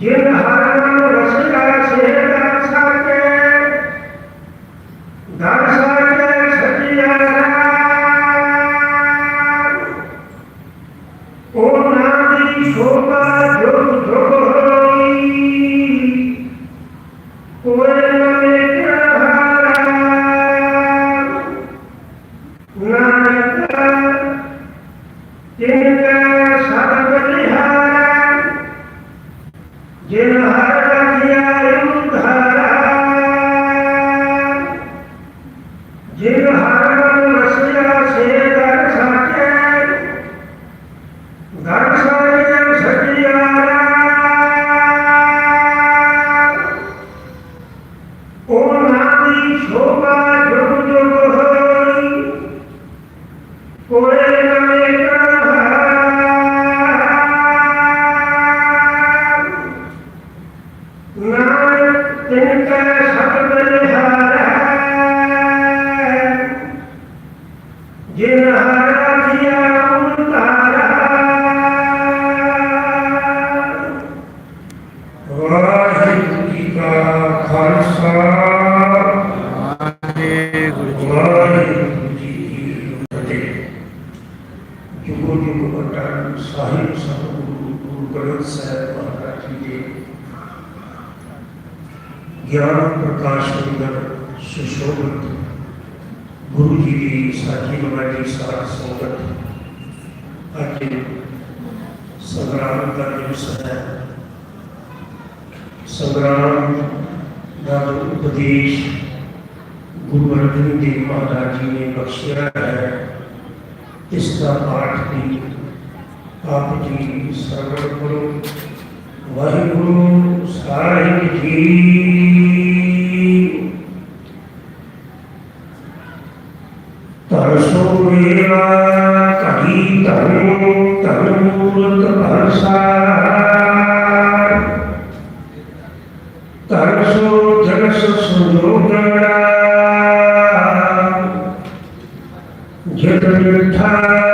ਜਿਨ ਹਰ ज्ञान प्रकाश अंदर सुशोभित गुरु जी की साखी बाबा जी साथ संगत अज संग्राम का दिवस है संग्राम का जो उपदेश। गुरु अर्जुन देव महाराज जी ने बख्शिया है। इसका पाठ भी आप जी श्रवण करो ਵਾਹਿਗੁਰੂ ਸਾਹਿਬ ਜੀ। ਤਰਸੋ ਮੇਰਾ ਕਹੀ ਧਰਮ ਧਰਮ ਮੂਰਤ ਭਰਸਾਰ ਤਰਸੋ ਜਗਸ ਸੰਜੋਗੜਾ ਜਿਤ ਮਿਠਾ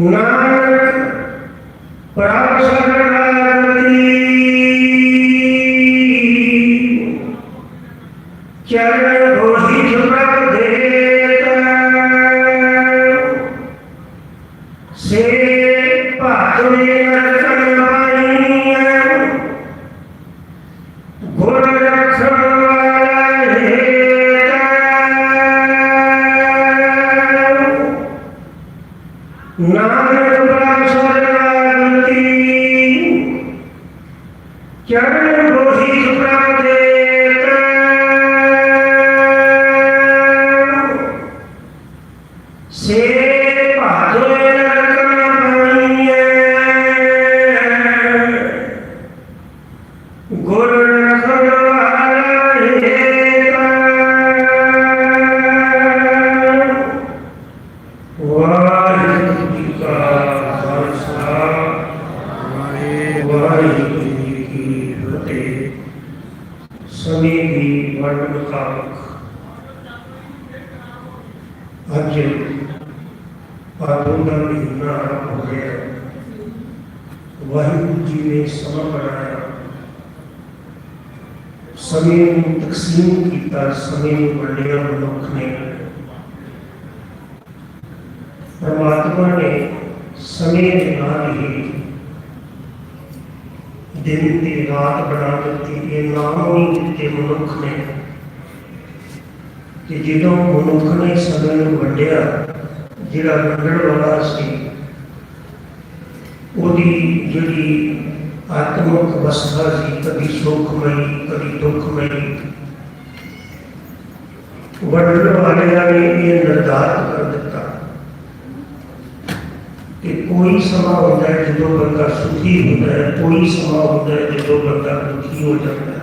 नानक प्राशरणागति चरण घोषित प्रभेत से पात्र चरण रोषि सुप्राते பற்றில் पापोदन इतना हो गया वाहिगुरु जी ने समय बनाया समय को तकसीम किया समय को वंडिया मनुख ने। परमात्मा ने समय के नाल ही दिन की रात बना दी ये नाम ही दिते मनुख ने। ਕਿ ਜਦੋਂ ਮਨੁੱਖ ਨੇ ਸਮੇਂ ਨੂੰ ਵੰਡਿਆ, ਜਿਹੜਾ ਵੰਡਣ ਵਾਲਾ ਸੀ, ਉਹਦੀ ਜਿਹੜੀ ਆਤਮਿਕ ਅਵਸਥਾ ਸੀ, ਕਦੀ ਸੁਖਮਈ, ਕਦੀ ਦੁੱਖਮਈ, ਵੰਡਣ ਵਾਲਿਆਂ ਨੇ ਇਹ ਨਿਰਧਾਰਤ ਕਰ ਦਿੱਤਾ ਕਿ ਕੋਈ ਸਮਾਂ ਹੁੰਦਾ ਹੈ ਜਦੋਂ ਬੰਦਾ ਸੁਖੀ ਹੁੰਦਾ ਹੈ, ਕੋਈ ਸਮਾਂ ਹੁੰਦਾ ਹੈ ਜਦੋਂ ਬੰਦਾ ਦੁਖੀ ਹੋ ਜਾਂਦਾ ਹੈ।